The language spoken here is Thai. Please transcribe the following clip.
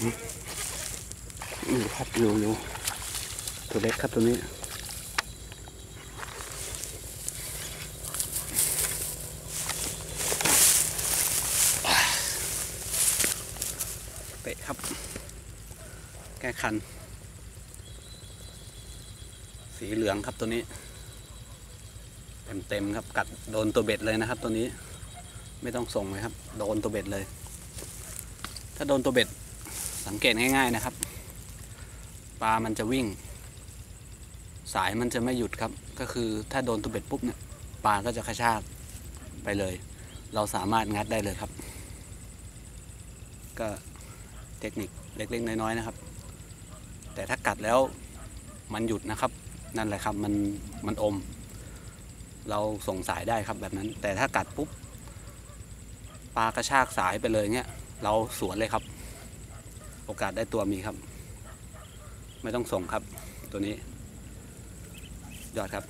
อยู่ครับอยู่อยู่ตัวเล็กครับตัวนี้เตะครับ แก้คัน สีเหลืองครับตัวนี้ เต็มเต็มครับ กัดโดนตัวเบ็ดเลยนะครับตัวนี้ ไม่ต้องส่งเลยครับ โดนตัวเบ็ดเลย ถ้าโดนตัวเบ็ด สังเกตง่ายๆนะครับ ปลามันจะวิ่ง สายมันจะไม่หยุดครับ ก็คือถ้าโดนตัวเบ็ดปุ๊บเนี่ยปลาก็จะกระชากไปเลย เราสามารถงัดได้เลยครับ ก็เทคนิคเล็กๆน้อยๆนะครับ แต่ถ้ากัดแล้วมันหยุดนะครับ นั่นแหละครับมันมันอม เราส่งสายได้ครับแบบนั้น แต่ถ้ากัดปุ๊บปลากระชากสายไปเลยเนี่ยเราสวนเลยครับ โอกาสได้ตัวมีครับ ไม่ต้องส่งครับตัวนี้ ยอดครับ